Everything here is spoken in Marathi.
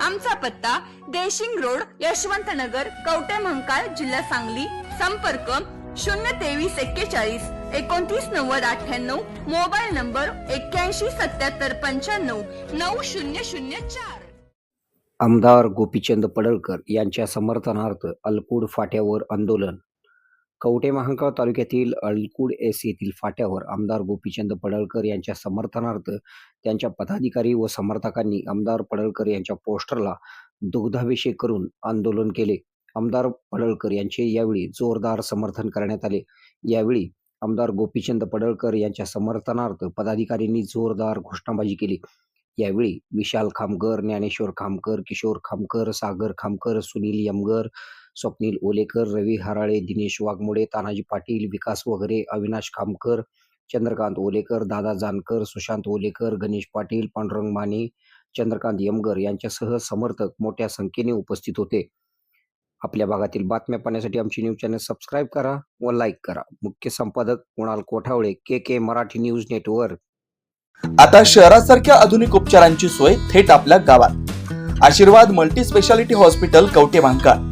आमचा पत्ता देशिंग रोड यशवंत नगर कवटे महंकाळ जिल्हा सांगली. संपर्क शून्य तेवीस एक्केचाळीस एकोणतीस नव्वद अठ्ठ्याण्णव. मोबाईल नंबर एक्क्याऐंशी सत्याहत्तर पंच्याण्णव नऊ शून्य शून्य चार. आमदार गोपीचंद पडळकर यांच्या समर्थनार्थ अलकूड फाट्यावर आंदोलन. कवटे महांकाळ तालुक्यातील अळकुड एस येथील फाट्यावर आमदार गोपीचंद पडळकर यांच्या समर्थनार्थ त्यांच्या पदाधिकारी व समर्थकांनी आमदार पडळकर यांच्या पोस्टरला दुग्धाभिषेक करून आंदोलन केले. आमदार पडळकर यांचे यावेळी जोरदार समर्थन करण्यात आले. यावेळी आमदार गोपीचंद पडळकर यांच्या समर्थनार्थ पदाधिकाऱ्यांनी जोरदार घोषणाबाजी केली. यावेळी विशाल खामकर ज्ञानेश्वर खामकर किशोर खामकर सागर खामकर सुनील यमगर स्वप्नील ओलेकर रवी हराळे दिनेश वाघमोडे तानाजी पाटील विकास वगैरे अविनाश खामकर चंद्रकांत ओलेकर दादा जानकर सुशांत ओलेकर गणेश पाटील पांडुरंग माने चंद्रकांत यमगर यांच्यासह समर्थक मोठ्या संख्येने उपस्थित होते. आपल्या भागातील बातम्या पाहण्यासाठी आमची न्यूज चॅनल सबस्क्राईब करा व लाईक करा. मुख्य संपादक Kunal Kothavale K K Marathi news network. आता शहरासारख्या आधुनिक उपचारांची सोय थेट आपल्या गावात. Ashirwad multi speciality hospital Kavathe भांकाळ